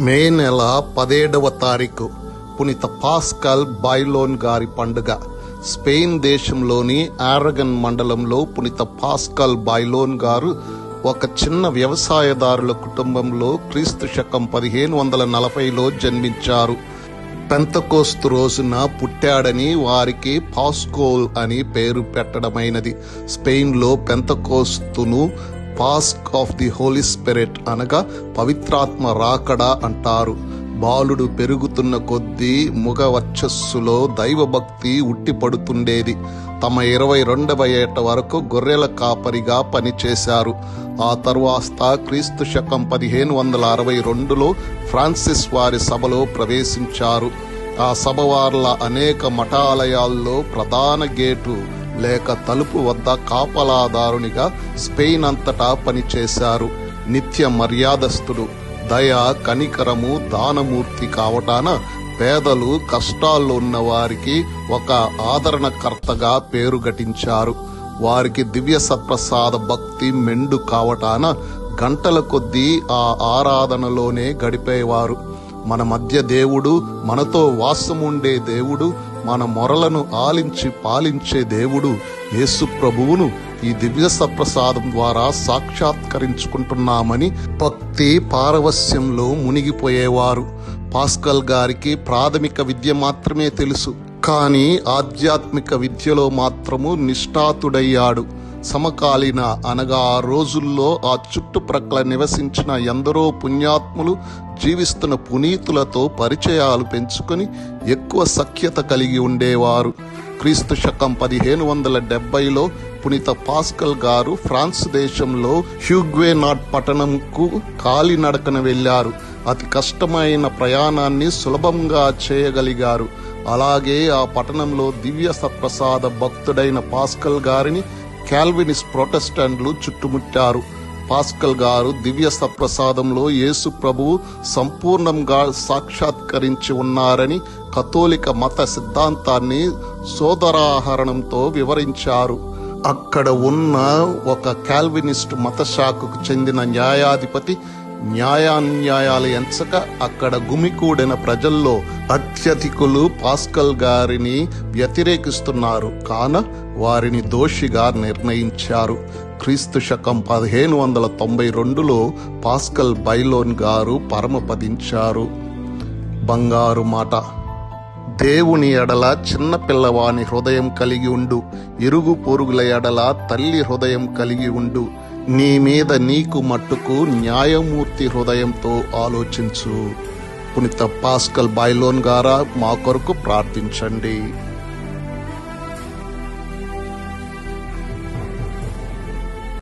మే నెల పదిహేడవ తారీఖు పునీత పాస్కల్ బైలోన్ గారి పండుగ. స్పెయిన్ దేశంలోని ఆరగన్ మండలంలో పునీత పాస్కల్ బైలోన్ గారు ఒక చిన్న వ్యవసాయదారుల కుటుంబంలో క్రీస్తు శకం పదిహేను వందల నలభైలో జన్మించారు. పెంతకోస్తు రోజున పుట్టాడని వారికి పాస్కోల్ అని పేరు పెట్టడమైనది. స్పెయిన్లో పెంతకోస్తును Pasch of the Holy Spirit అనగా పవిత్రాత్మ రాకడా అంటారు. బాలుడు పెరుగుతున్న కొద్దీ ముఖ వర్చస్సులో దైవభక్తి ఉట్టిపడుతుండేది. తమ ఇరవై రెండవ ఏట వరకు గొర్రెల కాపరిగా పనిచేశారు. ఆ తరువాత క్రీస్తు శకం పదిహేను వందల అరవై రెండులో ఫ్రాన్సిస్ వారి సభలో ప్రవేశించారు. ఆ సభ వార్ల అనేక మఠాలయాల్లో ప్రధాన గేటు లేక తలుపు వద్ద కాపలాదారునిగా స్పెయిన్ అంతటా పనిచేశారు. నిత్య మర్యాదస్థుడు దయ కనికరము దానమూర్తి కావటాన పేదలు కష్టాల్లో ఉన్న వారికి ఒక ఆదరణకర్తగా పేరు గటించారు. వారికి దివ్య సత్ప్రసాద భక్తి మెండు కావటాన గంటల కొద్దీ ఆ ఆరాధనలోనే గడిపేవారు. మన మధ్య దేవుడు మనతో వాసముండే దేవుడు మన మొరలను ఆలించి పాలించే దేవుడు యేసు ప్రభువును ఈ దివ్య సప్రసాదం ద్వారా సాక్షాత్కరించుకుంటున్నామని భక్తి పారవస్యంలో మునిగిపోయేవారు. పాస్కల్ గారికి ప్రాథమిక విద్య మాత్రమే తెలుసు. కానీ ఆధ్యాత్మిక విద్యలో మాత్రము నిష్ఠాతుడయ్యాడు సమకాలీన అనగా ఆ రోజుల్లో ఆ చుట్టుప్రక్కల నివసించిన ఎందరో పుణ్యాత్ములు జీవిస్తున్న పునీతులతో పరిచయాలు పెంచుకొని ఎక్కువ సఖ్యత కలిగి ఉండేవారు. క్రీస్తు శకం పదిహేను వందల డెబ్బైలో పునీత పాస్కల్ గారు ఫ్రాన్స్ దేశంలో హ్యూగ్వేనాట్ పట్టణంకు కాలినడకన వెళ్ళారు అతి కష్టమైన ప్రయాణాన్ని సులభంగా చేయగలిగారు. అలాగే ఆ పట్టణంలో దివ్య సత్ప్రసాద భక్తుడైన పాస్కల్ గారిని క్యాల్వినిస్ ప్రొటెస్టెంట్లు చుట్టుముట్టారు. పాస్కల్ గారు దివ్య సప్రసాదంలో యేసు ప్రభువు సంపూర్ణంగా సాక్షాత్కరించి ఉన్నారని కథోలిక మత సిద్ధాంతాన్ని సోదరాహరణంతో వివరించారు. అక్కడ ఉన్న ఒక కాల్వినిస్ట్ మత శాఖకు చెందిన న్యాయాధిపతి న్యాయాన్యాయాలు ఎంచక అక్కడ గుమికూడిన ప్రజల్లో అత్యధికులు పాస్కల్ గారిని వ్యతిరేకిస్తున్నారు. కాన వారిని దోషిగా నిర్ణయించారు. క్రీస్తు శకం పదిహేను వందల తొంభై రెండులో పాస్కల్ బైలోన్ గారు పరమపదించారు. బంగారు మాట. దేవుని ఎడల చిన్న పిల్లవాని హృదయం కలిగి ఉండు. ఇరుగు పొరుగుల ఎడల తల్లి హృదయం కలిగి ఉండు. నీ మీద నీకు మట్టుకు న్యాయమూర్తి హృదయంతో ఆలోచించు. పునిత పాస్కల్ బైలోన్ గారా మా కొరకు ప్రార్థించండి.